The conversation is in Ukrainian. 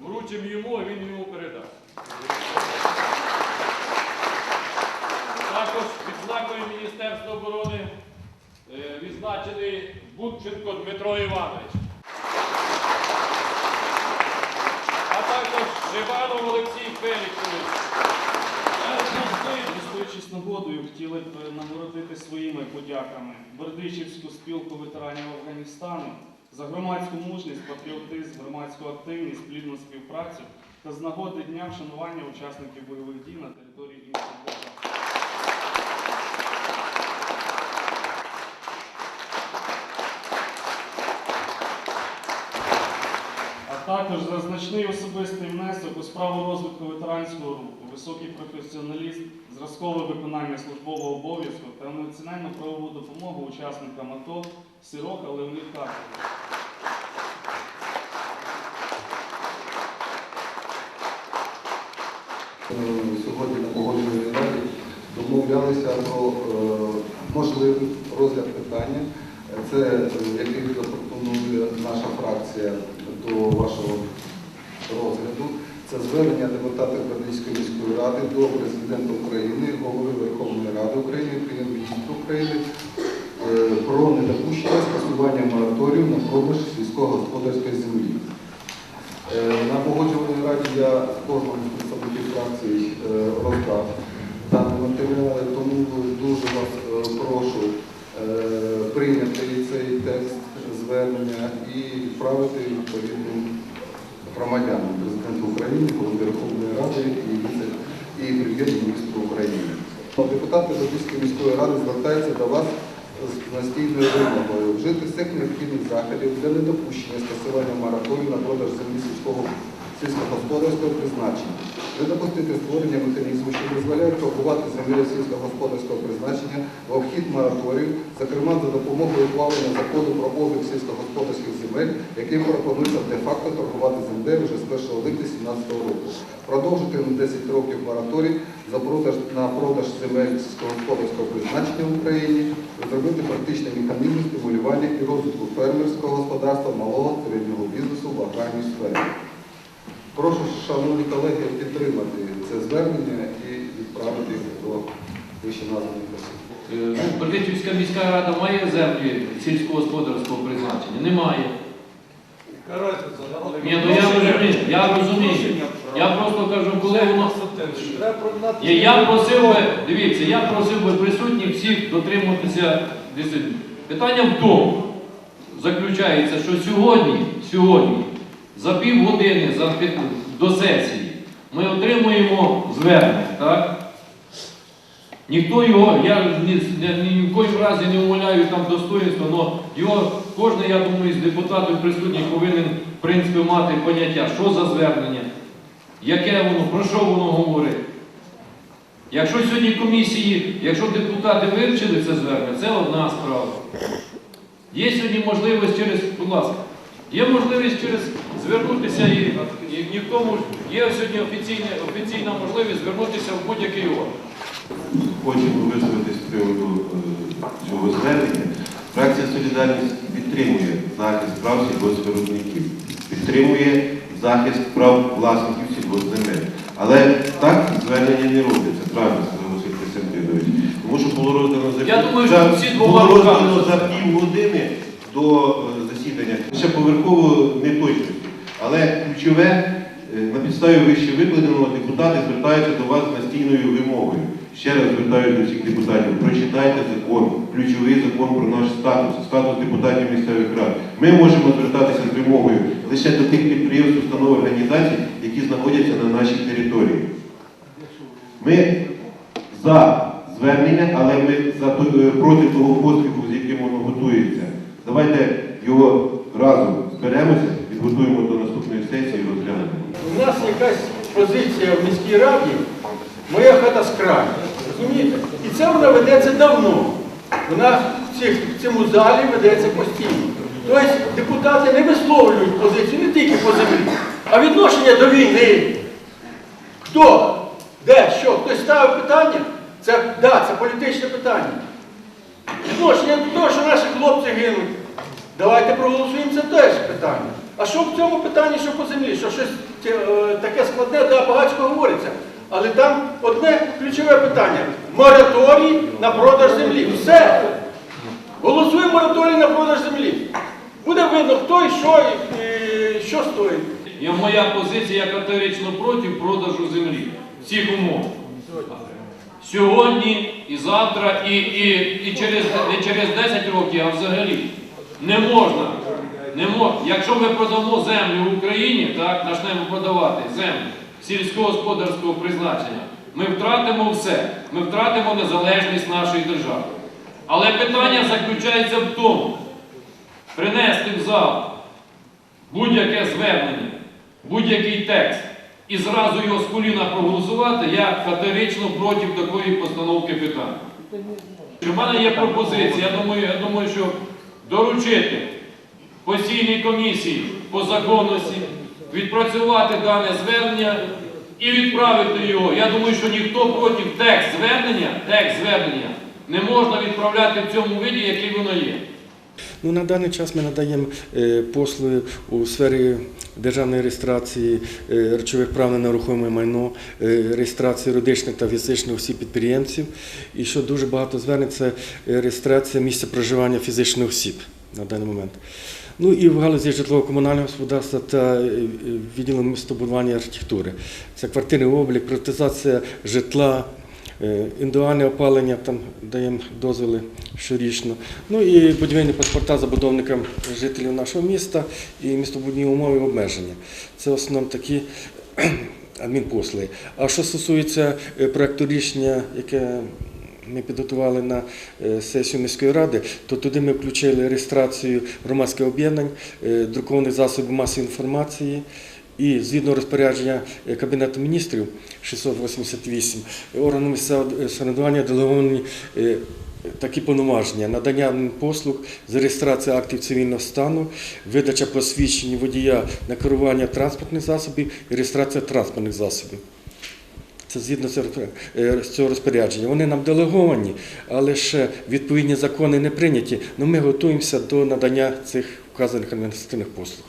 вручимо йому, а він йому передасть. Також відзнакою Міністерства оборони е, відзначений Будченко Дмитро Іванович. А також Жибанов Олексій Феліксович. Користуючись нагодою, хотіли б нагородити своїми подяками Бердичівську спілку ветеранів Афганістану за громадську мужність, патріотизм, громадську активність, плідну співпрацю та з нагоди дня вшанування учасників бойових дій на території іншого держави. а також за значний особистий внесок у справу розвитку ветеранського руху, високий професіоналізм, зразкове виконання службового обов'язку та національну правову допомогу учасникам АТО Сирока Леонід Карпович. Сьогодні на погоджувальній раді домовлялися про е, можливий розгляд питання. Це е, який запропонує наша фракція до вашого розгляду. Це звернення депутата Бердичської міської ради до президента України, голови Верховної Ради України, прем'єр-міністра України е, про недопущення скасування мораторію на продаж сільськогосподарської землі. Е, На погоджувальній раді я кожному з представників фракцій е, роздав дані матеріали, тому дуже вас е, прошу прийняти цей текст звернення і відправити відповідним громадянам президенту України, голови Верховної Ради і і прем'єр-міністру України. Депутати Львівської міської ради звертаються до вас з настійною вимогою вжити всіх необхідних заходів для недопущення скасування мораторію на продаж землі сільського сільськогосподарського призначення, не допустити створення механізму, що дозволяє торгувати землею сільськогосподарського призначення в обхід мораторію, зокрема за допомогою ухвалення закону про обіг сільськогосподарських земель, яким пропонується де-факто торгувати землею вже з 1 липня 2017 року. Продовжити на 10 років мораторій за продаж на продаж земель сільськогосподарського призначення в Україні, розробити практичний механізм стимулювання і розвитку фермерського господарства, малого середнього бізнесу в аграрній сфері. Прошу, шановні колеги, підтримати це звернення і відправити його до вищеназваних осіб. Е, ну, Бердичівська міська рада має землі сільськогосподарського призначення? Немає. Ні, ну я розумію, я розумію. Я просто кажу, коли воно. Я, просив би, дивіться, я просив би присутніх всіх дотримуватися дисципліни. Питання в тому, заключається, що сьогодні, сьогодні, за півгодини за, до сесії, ми отримуємо звернення, так? Ніхто його, я ні, в коїм разі не умоляю там достоинства, але його кожен, я думаю, з депутатів присутніх повинен, в принципі, мати поняття, що за звернення, яке воно, про що воно говорить. Якщо сьогодні комісії, якщо депутати вивчили це звернення, це одна справа. Є сьогодні можливість через, будь ласка, є можливість через звернутися і, і ніхто мож- є сьогодні офіційна, офіційна можливість звернутися в будь-який орган. Хочемо висловитись приводу е, цього звернення. Фракція Солідарність підтримує захист прав сільгоспвиробників, підтримує захист прав власників сільгоспземель. Але так звернення не робиться, правильно сказав Василь Костянтинович. Тому що було роздано за Я думаю, що за- всі двома було роздано за півгодини до е, засідання. Ще поверхово неточності. Але ключове, е, на підставі вище викладеного депутати звертаються до вас з настійною вимогою. Ще раз звертаюся до всіх депутатів. Прочитайте закон, ключовий закон про наш статус, статус депутатів місцевих рад. Ми можемо звертатися з вимогою лише до тих підприємств, установ організацій, які знаходяться на нашій території. Ми за звернення, але ми за е, проти того поспіху, з яким воно готується. Давайте його разом зберемося, підготуємо до наступної сесії і розглянемо. У нас якась позиція в міській раді, моя хата з краю. Розумієте? І це вона ведеться давно. Вона в, цих, в цьому залі ведеться постійно. Тобто депутати не висловлюють позицію не тільки по землі, а відношення до війни. Хто? Де? Що? Хтось ставив питання? Це, да, це політичне питання. Відношення до того, що наші хлопці гинуть. Давайте проголосуємо це теж питання. А що в цьому питанні, що по землі? Що щось е, таке складне, да, багатько говориться. Але там одне ключове питання мораторій на продаж землі. Все. Голосуємо мораторій на продаж землі. Буде видно, хто і що, і, що стоїть. І моя позиція я категорично проти продажу землі. Всіх умов. Сьогодні і завтра, і, і, і через, не через 10 років, а взагалі. Не можна. Не мож... Якщо ми продамо землю в Україні, так, почнемо продавати землю сільськогосподарського призначення, ми втратимо все. Ми втратимо незалежність нашої держави. Але питання заключається в тому, принести в зал будь-яке звернення, будь-який текст і зразу його з коліна проголосувати, я категорично проти такої постановки питань. У мене є пропозиція, я думаю, я думаю, що доручити постійній комісії по законності, відпрацювати дане звернення і відправити його. Я думаю, що ніхто проти текст звернення, текст звернення не можна відправляти в цьому виді, який воно є. Ну, на даний час ми надаємо е, послуги у сфері державної реєстрації е, речових прав на нерухоме майно, е, реєстрації юридичних та фізичних осіб підприємців. І що дуже багато е, реєстрація місця проживання фізичних осіб на даний момент. Ну і в галузі житлово-комунального господарства та е, е, відділу містобудування і архітектури. Це квартирний облік, приватизація житла, Е, Індивідуальне опалення там даємо дозволи щорічно. Ну і будівельні паспорта забудовникам жителів нашого міста і містобудівні умови обмеження. Це в основному такі адмінпослуги. А що стосується проекту рішення, яке ми підготували на е, сесію міської ради, то туди ми включили реєстрацію громадських об'єднань, е, друкованих засобів масової інформації. І згідно розпорядження е, Кабінету міністрів 688 органу місцевого самоврядування делеговані такі повноваження надання послуг з реєстрації актів цивільного стану, видача посвідчень водія на керування транспортних засобів і реєстрація транспортних засобів. Це згідно е, цього розпорядження. Вони нам делеговані, але ще відповідні закони не прийняті. але ми готуємося до надання цих вказаних адміністративних послуг.